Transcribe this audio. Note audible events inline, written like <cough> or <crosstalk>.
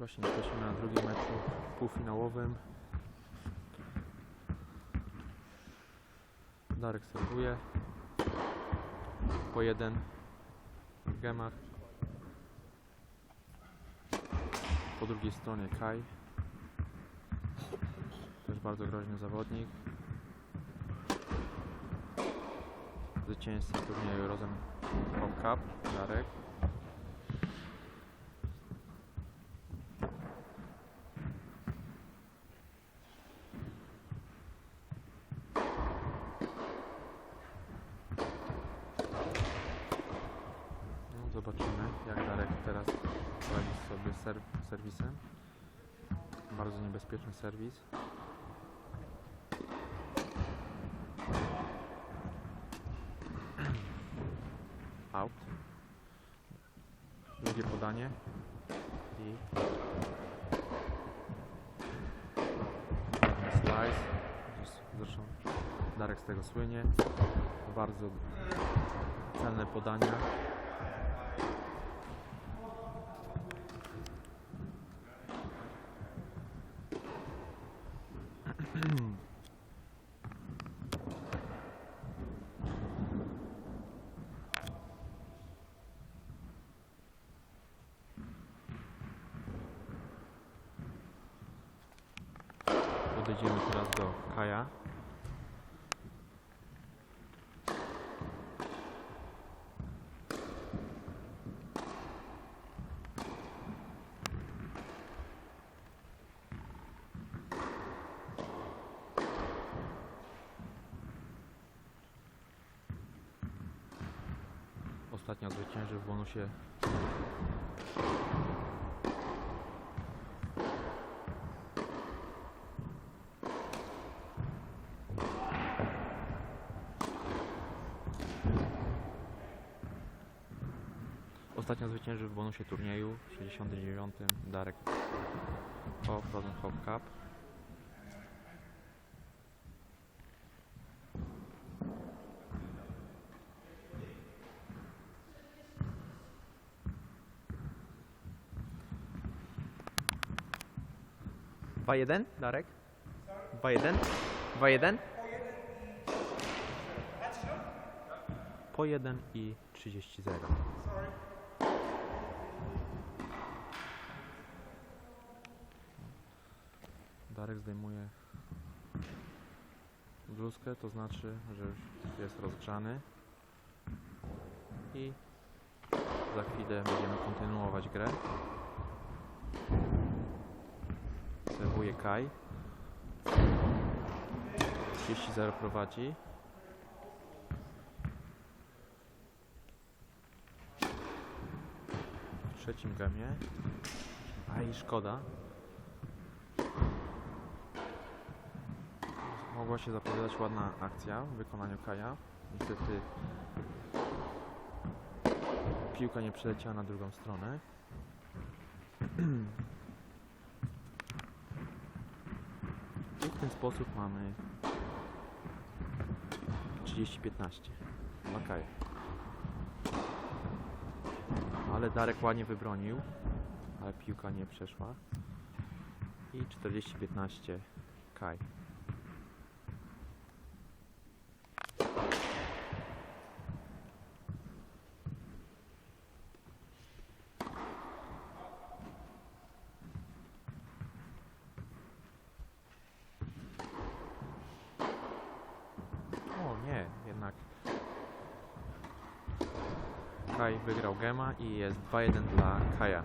Właśnie jesteśmy na drugim meczu półfinałowym. Darek serwuje. Po jeden. Gemar. Po drugiej stronie Kai. Też bardzo groźny zawodnik. Zwycięzca turnieju Home Cup, Darek. Zobaczymy, jak Darek teraz radzi sobie serwisem. Bardzo niebezpieczny serwis. <clears throat> Out. Drugie podanie. I slice. Zresztą Darek z tego słynie. Bardzo celne podania. Podejdziemy teraz do Kaja. Ostatnio zwyciężył w bonusie Ostatnio zwyciężył w bonusie turnieju w 69. Darek o Frozen Hop Cup. Dwa jeden, Darek? Dwa jeden? Dwa jeden? Po 1 i 30 0. Darek zdejmuje bluzkę, to znaczy, że już jest rozgrzany i za chwilę będziemy kontynuować grę. Serwuje Kai. 30-0 prowadzi. w trzecim gemie. A i szkoda. Mogła się zapowiadać ładna akcja w wykonaniu Kaja. Niestety piłka nie przeleciała na drugą stronę. I w ten sposób mamy 30-15 dla Kaja. Ale Darek ładnie wybronił, ale piłka nie przeszła. I 40-15 Kai. O nie, jednak Kai wygrał gema i jest 2-1 dla Kaja.